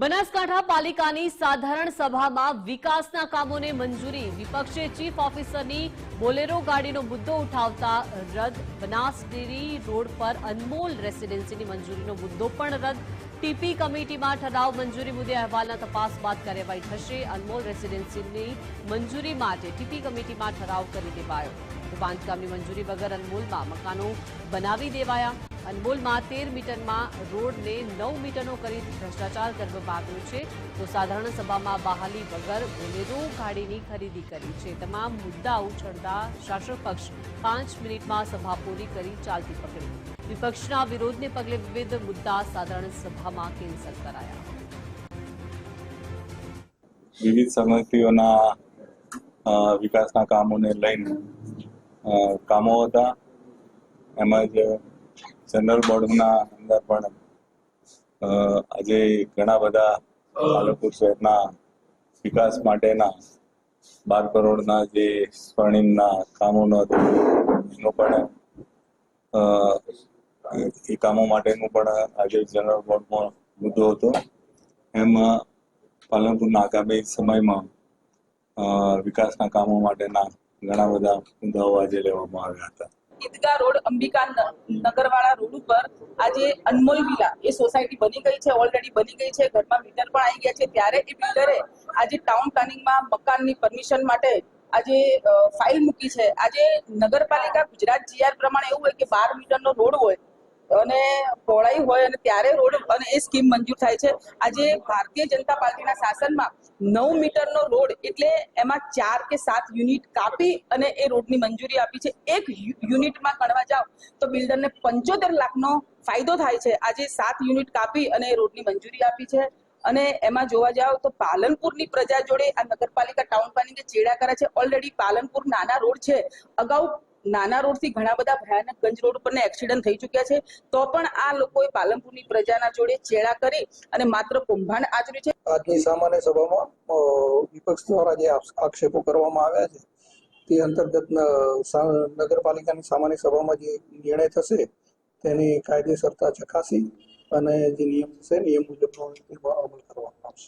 બનાસકાંઠા પાલિકાની સાધારણ સભામાં વિકાસના કામોને મંજૂરી. વિપક્ષે ચીફ ઓફિસરની બોલેરો ગાડીનો મુદ્દો ઉઠાવતા રદ. બનાસ ડેરી રોડ પર અનમોલ રેસીડેન્સીની મંજૂરીનો મુદ્દો પણ રદ. ટીપી કમિટીમાં ઠરાવ મંજૂરી મુદ્દે અહેવાલના તપાસ બાદ કાર્યવાહી થશે. અનમોલ રેસીડેન્સીની મંજૂરી માટે ટીપી કમિટીમાં ઠરાવ કરી દેવાયો. બાંધકામની મંજૂરી વગર અનમોલમાં મકાનો બનાવી દેવાયા. અનમોલમાં તેર મીટરમાં રોડને નવ મીટરનો કરી ભ્રષ્ટાચાર કરવામાં આવ્યો છે. તો સાધારણ સભામાં બહાલી વગર બોલેરો ગાડીની ખરીદી કરી છે. તમામ મુદ્દા ઉછળતા શાસક પક્ષ પાંચ મિનિટમાં સભા પૂરી કરી ચાલતી પકડી. વિપક્ષના વિરોધને પગલે વિવિધ મુદ્દા સાધારણ સભામાં કેન્સલ કરાયા. વિવિધ સમિતિઓના વિકાસના કામોને લઈને કામો હતા. એમાં જનરલ બોર્ડના અંદર પણ આજે ઘણા બધા પાલનપુર શહેરના વિકાસ માટેના બાર કરોડના જે સ્વર્ણિમના કામોનો એનો પણ એ કામો માટેનું પણ આજે જનરલ બોર્ડમાં મુદ્દો હતો. એમાં, પાલનપુરના આગામી સમયમાં વિકાસના કામો માટેના ઘણા બધા મુદ્દાઓ આજે લેવામાં આવ્યા હતા. ઈદગાહ રોડ અંબિકા નગરવાળા ઉપર આજે અનમોલ વિલા એ સોસાયટી બની ગઈ છે ઓલરેડી બની ગઈ છે, ઘરમાં મીટર પણ આવી ગયા છે. ત્યારે એ બિલ્ડરે આજે ટાઉન પ્લાનિંગમાં મકાનની પરમિશન માટે આજે ફાઇલ મૂકી છે. આજે નગરપાલિકા ગુજરાત જીઆર પ્રમાણે એવું હોય કે બાર મીટરનો રોડ હોય અને પહોળાઈ હોય અને ત્યારે રોડ અને એ સ્કીમ મંજૂર થાય છે. આજે ભારતીય જનતા પાર્ટીના શાસનમાં નવ મીટરનો રોડ એટલે એમાં ચાર કે સાત યુનિટ કાપી અને એ રોડની મંજૂરી આપી છે. એક યુનિટમાં ગણવા જાઓ તો બિલ્ડરને પંચોતેર લાખનો ફાયદો થાય છે. આજે સાત યુનિટ કાપી અને એ રોડની મંજૂરી આપી છે. અને એમાં જોવા જાવ તો પાલનપુરની પ્રજા જોડે આ નગરપાલિકા ટાઉન પ્લાનિંગ ચેડા કરે છે. ઓલરેડી પાલનપુર નાના રોડ છે. અગાઉ નાના રોડથી ઘણા બધા ભયાનક ગંજ રોડ ઉપર એક્સિડન્ટ થઈ ચૂક્યા છે. તો પણ આ લોકોએ પાલનપુરની પ્રજાના જોડે ચેડા કરી અને માત્ર કુંભાંડ આચર્યું છે. આજની સામાન્ય સભામાં વિપક્ષ દ્વારા જે આક્ષેપો કરવામાં આવ્યા છે, તે અંતર્ગત નગરપાલિકાની સામાન્ય સભામાં જે નિર્ણય થશે, તેની કાયદેસરતા ચકાસી અને જે નિયમ છે નિયમ મુજબનો અમલ કરવામાં આવશે.